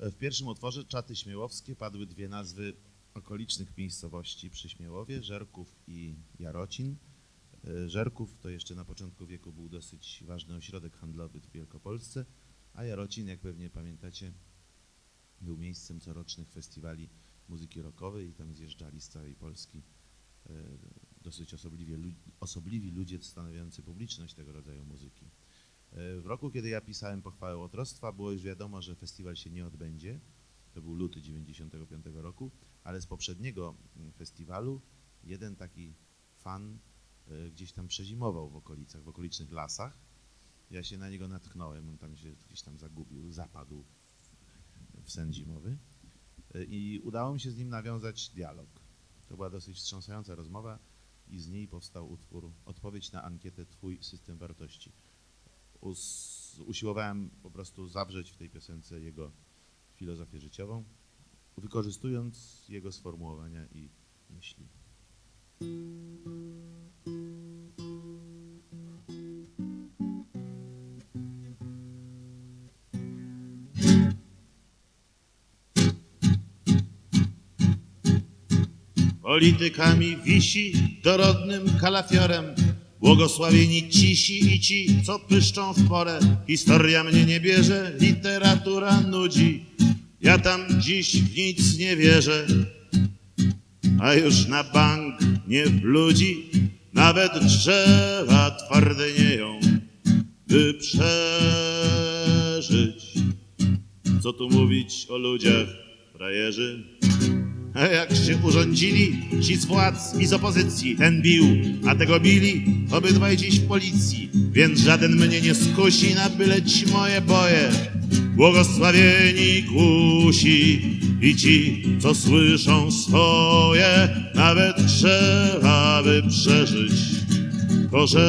W pierwszym utworze Czaty Śmiałowskie padły dwie nazwy okolicznych miejscowości przy Śmiałowie, Żerków i Jarocin. E, Żerków to jeszcze na początku wieku był dosyć ważny ośrodek handlowy w Wielkopolsce, a Jarocin, jak pewnie pamiętacie, był miejscem corocznych festiwali muzyki rockowej i tam zjeżdżali z całej Polski e, dosyć osobliwi ludzie stanowiący publiczność tego rodzaju muzyki. W roku, kiedy ja pisałem pochwałę łotrostwa, było już wiadomo, że festiwal się nie odbędzie. To był luty 95 roku, ale z poprzedniego mm, festiwalu jeden taki fan e, gdzieś tam przezimował w okolicach, w okolicznych lasach. Ja się na niego natknąłem, on tam się gdzieś tam zagubił, zapadł w sen zimowy E, i udało mi się z nim nawiązać dialog. To była dosyć wstrząsająca rozmowa i z niej powstał utwór Odpowiedź na ankietę Twój system wartości. Us, usiłowałem po prostu zawrzeć w tej piosence jego filozofię życiową, wykorzystując jego sformułowania i myśli. Politykami wisi dorodnym kalafiorem. Błogosławieni cisi i ci, co pyszczą w porę. Historia mnie nie bierze, literatura nudzi. Ja tam dziś w nic nie wierzę, a już na bank nie wludzi. Nawet drzewa twardnieją, by przeżyć. Co tu mówić o ludziach, frajerzy? Jak się urządzili ci z władz i z opozycji, ten bił, a tego bili, obydwaj dziś w policji, więc żaden mnie nie skusi na byleć moje boje. Błogosławieni głusi i ci, co słyszą swoje, nawet drzewa, by przeżyć. Korzenie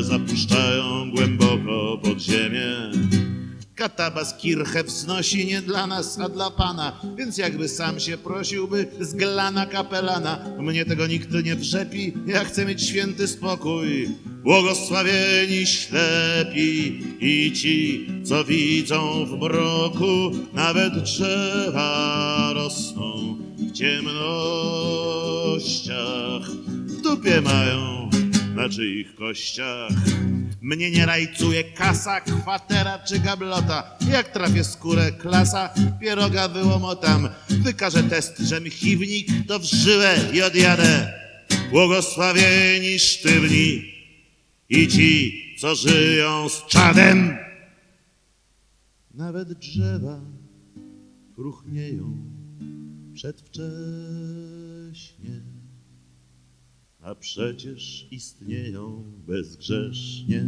zapuszczają Katabas kirchę wznosi nie dla nas, a dla Pana, więc jakby sam się prosiłby z glana kapelana, mnie tego nikt nie wszepi, ja chcę mieć święty spokój. Błogosławieni ślepi i ci, co widzą w mroku, nawet drzewa rosną w ciemnościach, w dupie mają na czyich kościach. Mnie nie rajcuje kasa, kwatera czy gablota. Jak trafię skórę klasa, pieroga wyłomotam. Wykażę test, że chiwnik to w żyłę i odjadę. Błogosławieni sztywni i ci, co żyją z czadem. Nawet drzewa kruchnieją przedwcześnie a przecież istnieją bezgrzesznie.